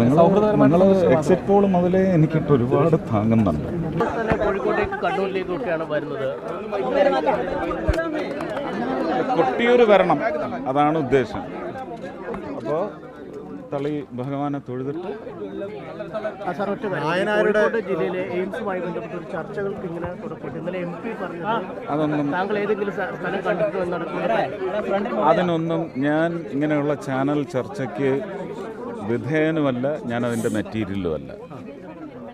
നിങ്ങൾ നിങ്ങൾ exit poll മുതലേ എനിക്കിട്ട് ഒരുപാട് താങ്ങുന്നുണ്ട് കോഴിക്കോട്ടേക്ക് വരുന്നത്. കൊട്ടിയൂർ വരണം. അതാണ് ഉദ്ദേശം. അപ്പോൾ തളി ഭഗവാനെ തൊഴുതിട്ട് ജില്ലയിലെ എയിംസുമായി ബന്ധപ്പെട്ട ഒരു ചർച്ചകൾക്ക് ഇങ്ങനെ തുടക്കപ്പെട്ടു. ഇന്നലെ എം പി അതൊന്നും താങ്കൾ ഏതെങ്കിലും സ്ഥലം എന്നാണ് അതിനൊന്നും ഞാൻ ഇങ്ങനെയുള്ള ചാനൽ ചർച്ചയ്ക്ക് വിധേയനുമല്ല ഞാൻ അതിന്റെ മെറ്റീരിയലും അല്ല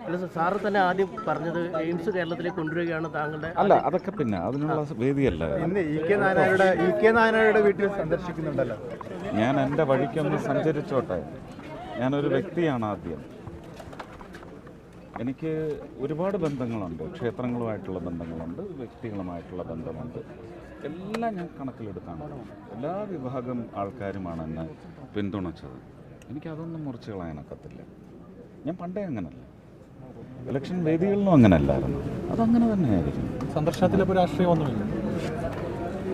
അല്ല സാർ സാറ് തന്നെ ആദ്യം പറഞ്ഞത് എയിംസ് കേരളത്തിലേക്ക് കൊണ്ടുവരികയാണ് താങ്കളുടെ അല്ല അതൊക്കെ പിന്നെ അതിനുള്ള വേദിയല്ല. ഇന്ന് ഇ കെ നായനാരുടെ ഇ കെ നായനാരുടെ വീട്ടിൽ സന്ദർശിക്കുന്നുണ്ടല്ലോ. ഞാൻ എന്റെ വഴിക്കൊന്ന് സഞ്ചരിച്ചോട്ടെ. ഞാനൊരു വ്യക്തിയാണ് ആദ്യം. എനിക്ക് ഒരുപാട് ബന്ധങ്ങളുണ്ട്. ക്ഷേത്രങ്ങളുമായിട്ടുള്ള ബന്ധങ്ങളുണ്ട് വ്യക്തികളുമായിട്ടുള്ള ബന്ധമുണ്ട്. എല്ലാം ഞാൻ കണക്കിലെടുത്താണ്. എല്ലാ വിഭാഗം ആൾക്കാരുമാണ് എന്നെ പിന്തുണച്ചത്. എനിക്കതൊന്നും മുറിച്ച് കളയാനൊക്കത്തില്ല. ഞാൻ പണ്ടേ അങ്ങനല്ല. ഇലക്ഷൻ വേദികളിലും അങ്ങനല്ലായിരുന്നു. അതങ്ങനെ തന്നെയായിരിക്കും. സന്ദർശനത്തിലിപ്പോൾ രാഷ്ട്രീയമൊന്നുമില്ല.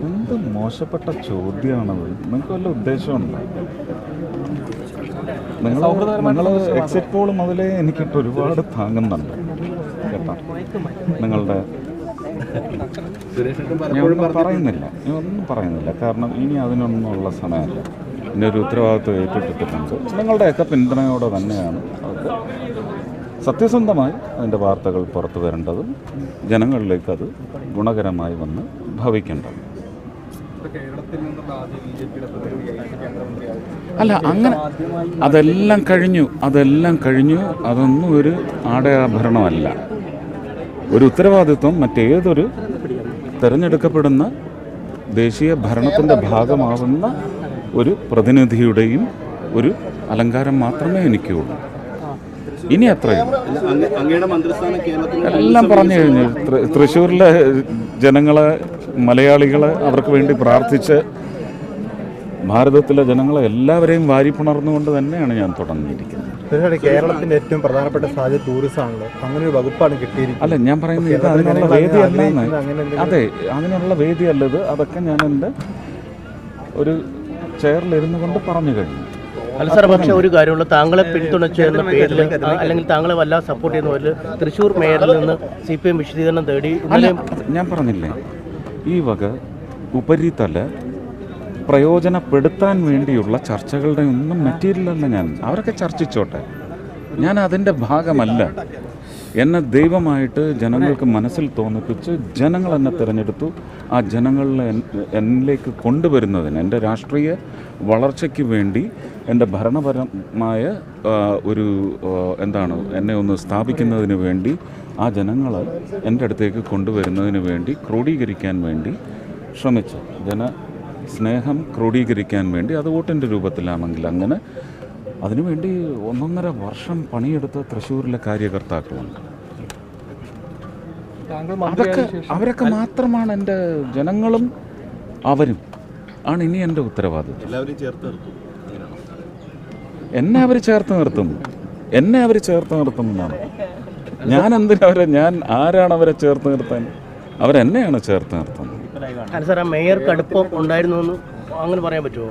എന്ത് മോശപ്പെട്ട ചോദ്യമാണത് നിങ്ങൾക്ക് വല്ല ഉദ്ദേശമുണ്ടോ നിങ്ങൾ നിങ്ങൾ എക്സിറ്റ് പോൾ മുതലേ എനിക്കിട്ട് ഒരുപാട് താങ്ങുന്നുണ്ട്. കേട്ടോ? നിങ്ങളുടെ ഞാൻ ഒന്നും പറയുന്നില്ല. ഞാൻ ഒന്നും പറയുന്നില്ല. കാരണം ഇനി അതിനൊന്നുമുള്ള സമയമല്ല. എന്റെ ഒരു ഉത്തരവാദിത്വം ഏറ്റെടുത്തിട്ടുണ്ട്. നിങ്ങളുടെയൊക്കെ പിന്തുണയോടെ തന്നെയാണ് അവർക്ക് സത്യസന്ധമായി അതിന്റെ വാർത്തകൾ പുറത്തു വരേണ്ടതും ജനങ്ങളിലേക്ക് അത് ഗുണകരമായി വന്ന് ഭവിക്കേണ്ടത്. അല്ല അങ്ങനെ അതെല്ലാം കഴിഞ്ഞു അതെല്ലാം കഴിഞ്ഞു അതൊന്നും ഒരു ആടയാഭരണമല്ല. ഒരു ഉത്തരവാദിത്വം മറ്റേതൊരു തിരഞ്ഞെടുക്കപ്പെടുന്ന ദേശീയ ഭരണത്തിന്റെ ഭാഗമാവുന്ന ഒരു പ്രതിനിധിയുടെയും ഒരു അലങ്കാരം മാത്രമേ എനിക്കുള്ളൂ. ഇനി അത്രയും. എല്ലാം പറഞ്ഞു കഴിഞ്ഞു തൃശ്ശൂരിലെ ജനങ്ങളെ മലയാളികളെ അവർക്ക് വേണ്ടി പ്രാർത്ഥിച്ച് ഭാരതത്തിലെ ജനങ്ങളെ എല്ലാവരെയും വാരിപ്പുണർന്നുകൊണ്ട് തന്നെയാണ് ഞാൻ തുടങ്ങിയിരിക്കുന്നത്. തീർച്ചയായിട്ടും കേരളത്തിന്റെ ഏറ്റവും പ്രധാനപ്പെട്ട സാധ്യത ടൂറിസം ആണല്ലോ അങ്ങനെ ഒരു വകുപ്പാണ് കിട്ടിയിരിക്കുന്നത്. അല്ല ഞാൻ പറയുന്നത് ഇത് അതിനുള്ള വേദി എന്തെങ്കിലും- അതെ അതിനുള്ള വേദിയല്ല ഇത്. അതൊക്കെ ഞാൻ എന്റെ ഒരു ചെയറിലിരുന്നു കൊണ്ട് പറഞ്ഞു കഴിഞ്ഞു. അല്ല സാർ പക്ഷേ ഒരു കാര്യമുള്ള താങ്കളെ പിന്തുണച്ച എന്ന പേരിൽ അല്ലെങ്കിൽ താങ്കളെ വല്ലാതെ സപ്പോർട്ട് ചെയ്യുന്ന പേരിൽ തൃശ്ശൂർ മേയറിൽ നിന്ന് സി പി എം വിശദീകരണം തേടി ഞാൻ പറഞ്ഞില്ലേ? ഈ വക ഉപരിതല പ്രയോജനപ്പെടുത്താൻ വേണ്ടിയുള്ള ചർച്ചകളുടെ ഒന്നും മെറ്റീരിയലല്ല ഞാൻ. അവരൊക്കെ ചർച്ചിച്ചോട്ടെ. ഞാൻ അതിന്റെ ഭാഗമല്ല. എന്നെ ദൈവമായിട്ട് ജനങ്ങൾക്ക് മനസ്സിൽ തോന്നിപ്പിച്ച് ജനങ്ങൾ എന്നെ തിരഞ്ഞെടുത്തു. ആ ജനങ്ങളെ എന്നിലേക്ക് കൊണ്ടുവരുന്നതിന് എന്റെ രാഷ്ട്രീയ വളർച്ചയ്ക്ക് വേണ്ടി എന്റെ ഭരണപരമായ ഒരു എന്താണ് എന്നെ ഒന്ന് സ്ഥാപിക്കുന്നതിന് വേണ്ടി ആ ജനങ്ങൾ എന്റെ അടുത്തേക്ക് കൊണ്ടുവരുന്നതിന് വേണ്ടി ക്രോഡീകരിക്കാൻ വേണ്ടി ശ്രമിച്ചു. ജന സ്നേഹം ക്രോഡീകരിക്കാൻ വേണ്ടി അത് വോട്ടിന്റെ രൂപത്തിലാണെങ്കിൽ അങ്ങനെ അതിനുവേണ്ടി ഒന്നൊന്നര വർഷം പണിയെടുത്ത തൃശ്ശൂരിലെ കാര്യകർത്താക്കളുണ്ട്. അതൊക്കെ അവരൊക്കെ മാത്രമാണ് എന്റെ ജനങ്ങളും അവരും. ആണ് ഇനി എന്റെ ഉത്തരവാദിത്വം. എല്ലാവരെയും ചേർത്ത് നിർത്തും. എന്നെ അവർ ചേർത്ത് നിർത്തും. എന്നെ അവർ ചേർത്ത് നിർത്തും എന്നാണ്. ഞാൻ എന്തിനാ അവരെ ഞാൻ ആരാണ് അവരെ ചേർത്ത് നിർത്താൻ? അവരെന്നെയാണ് ചേർത്ത് നിർത്തുന്നത്. സാർ മേയർക്ക് അടുപ്പം ഉണ്ടായിരുന്നു അങ്ങനെ പറയാൻ പറ്റുമോ?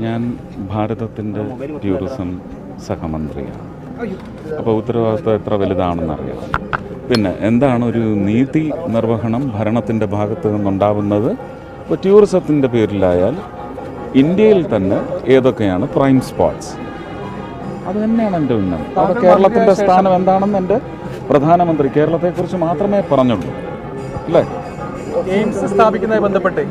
ഞാൻ ഭാരതത്തിന്റെ ടൂറിസം സഹമന്ത്രിയാണ്. അപ്പോൾ ഉത്തരവാദിത്വം എത്ര വലുതാണെന്നറിയാം. പിന്നെ എന്താണ് ഒരു നീതി നിർവഹണം ഭരണത്തിന്റെ ഭാഗത്ത് നിന്നുണ്ടാവുന്നത്? ഇപ്പോൾ ടൂറിസത്തിന്റെ പേരിലായാൽ ഇന്ത്യയിൽ തന്നെ ഏതൊക്കെയാണ് പ്രൈം സ്പോട്ട്സ് അത് തന്നെയാണ് എന്റെ ഉന്നം. അവിടെ കേരളത്തിന്റെ സ്ഥാനം എന്താണെന്ന് എന്റെ പ്രധാനമന്ത്രി കേരളത്തെക്കുറിച്ച് മാത്രമേ പറഞ്ഞുള്ളൂ. അല്ലേ? എയിംസ് സ്ഥാപിക്കുന്നതുമായി ബന്ധപ്പെട്ട്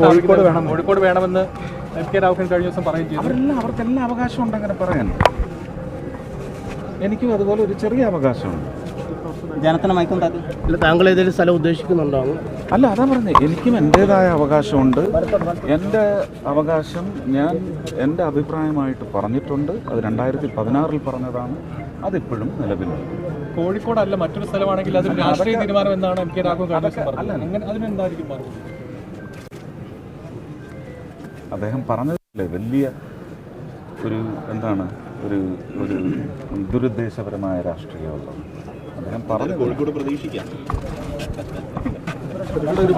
കോഴിക്കോട് വേണം കോഴിക്കോട് വേണമെന്ന്. എം കെ രാഘവൻ കഴിഞ്ഞ ദിവസം പറയുകയും ചെയ്തു. അവരെല്ലാം അവർക്കെല്ലാം അവകാശമുണ്ട് അങ്ങനെ പറയാൻ. എനിക്കും അതുപോലെ ഒരു ചെറിയ അവകാശമുണ്ട്. അല്ല താങ്കൾ ഏതെങ്കിലും സ്ഥലം ഉദ്ദേശിക്കുന്നുണ്ടോ? അല്ല അതാ പറഞ്ഞത് എനിക്കും എന്റെതായ അവകാശമുണ്ട്. എന്റെ അവകാശം ഞാൻ എന്റെ അഭിപ്രായമായിട്ട് പറഞ്ഞിട്ടുണ്ട്. അത് രണ്ടായിരത്തി പതിനാറിൽ പറഞ്ഞതാണ്. അതിപ്പോഴും നിലവിലുണ്ട്. കോഴിക്കോടല്ല മറ്റൊരു സ്ഥലമാണെങ്കിൽ അത് രാഷ്ട്രീയ തീരുമാനം എന്നാണ് എം കെ അങ്ങനെ അതിനെന്തായിരിക്കും മറുപടി? അദ്ദേഹം പറഞ്ഞതല്ലേ വലിയ ഒരു എന്താണ് ഒരു ഒരു ദുരുദ്ദേശപരമായ രാഷ്ട്രീയമല്ല അദ്ദേഹം പറഞ്ഞു കോഴിക്കോട് പ്രതീക്ഷിക്കാം. ഒരു